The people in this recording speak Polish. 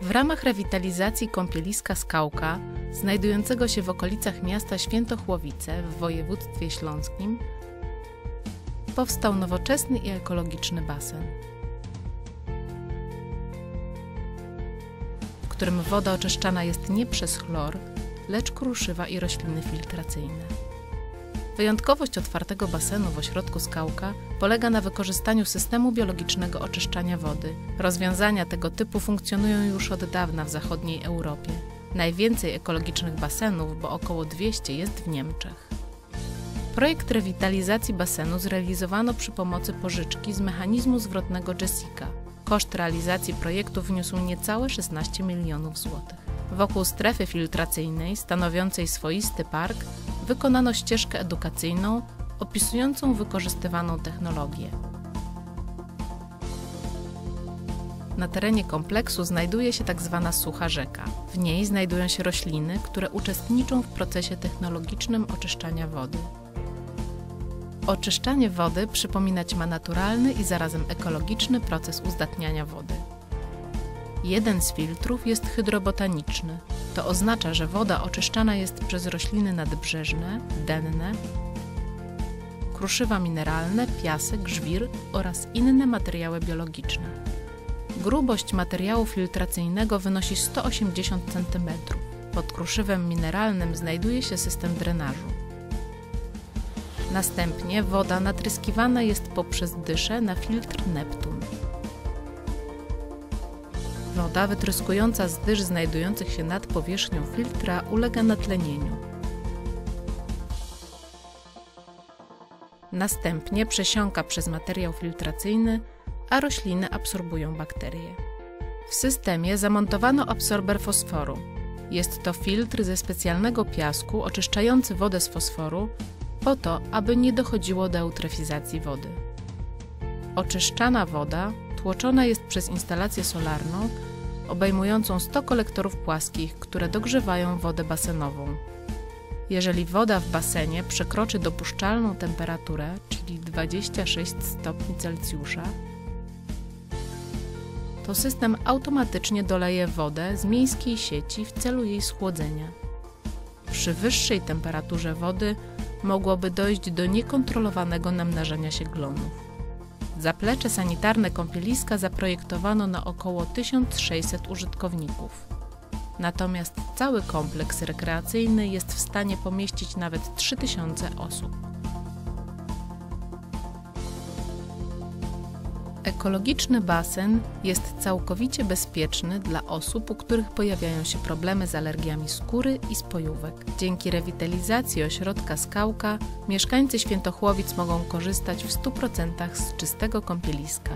W ramach rewitalizacji kąpieliska Skałka, znajdującego się w okolicach miasta Świętochłowice w województwie śląskim, powstał nowoczesny i ekologiczny basen, w którym woda oczyszczana jest nie przez chlor, lecz kruszywa i rośliny filtracyjne. Wyjątkowość otwartego basenu w ośrodku Skałka polega na wykorzystaniu systemu biologicznego oczyszczania wody. Rozwiązania tego typu funkcjonują już od dawna w zachodniej Europie. Najwięcej ekologicznych basenów, bo około 200 jest w Niemczech. Projekt rewitalizacji basenu zrealizowano przy pomocy pożyczki z mechanizmu zwrotnego Jessica. Koszt realizacji projektu wyniósł niecałe 16 milionów złotych. Wokół strefy filtracyjnej, stanowiącej swoisty park, wykonano ścieżkę edukacyjną opisującą wykorzystywaną technologię. Na terenie kompleksu znajduje się. Tak sucha rzeka. W niej znajdują się rośliny, które uczestniczą w procesie technologicznym oczyszczania wody. Oczyszczanie wody przypominać ma naturalny i zarazem ekologiczny proces uzdatniania wody. Jeden z filtrów jest hydrobotaniczny. To oznacza, że woda oczyszczana jest przez rośliny nadbrzeżne, denne, kruszywa mineralne, piasek, żwir oraz inne materiały biologiczne. Grubość materiału filtracyjnego wynosi 180 cm. Pod kruszywem mineralnym znajduje się system drenażu. Następnie woda natryskiwana jest poprzez dyszę na filtr Neptun. Woda wytryskująca z dysz znajdujących się nad powierzchnią filtra ulega natlenieniu. Następnie przesiąka przez materiał filtracyjny, a rośliny absorbują bakterie. W systemie zamontowano absorber fosforu. Jest to filtr ze specjalnego piasku oczyszczający wodę z fosforu po to, aby nie dochodziło do eutrofizacji wody. Oczyszczana woda tłoczona jest przez instalację solarną obejmującą 100 kolektorów płaskich, które dogrzewają wodę basenową. Jeżeli woda w basenie przekroczy dopuszczalną temperaturę, czyli 26 stopni Celsjusza, to system automatycznie doleje wodę z miejskiej sieci w celu jej schłodzenia. Przy wyższej temperaturze wody mogłoby dojść do niekontrolowanego namnażania się glonów. Zaplecze sanitarne kąpieliska zaprojektowano na około 1600 użytkowników. Natomiast cały kompleks rekreacyjny jest w stanie pomieścić nawet 3000 osób. Ekologiczny basen jest całkowicie bezpieczny dla osób, u których pojawiają się problemy z alergiami skóry i spojówek. Dzięki rewitalizacji ośrodka Skałka mieszkańcy Świętochłowic mogą korzystać w 100% z czystego kąpieliska.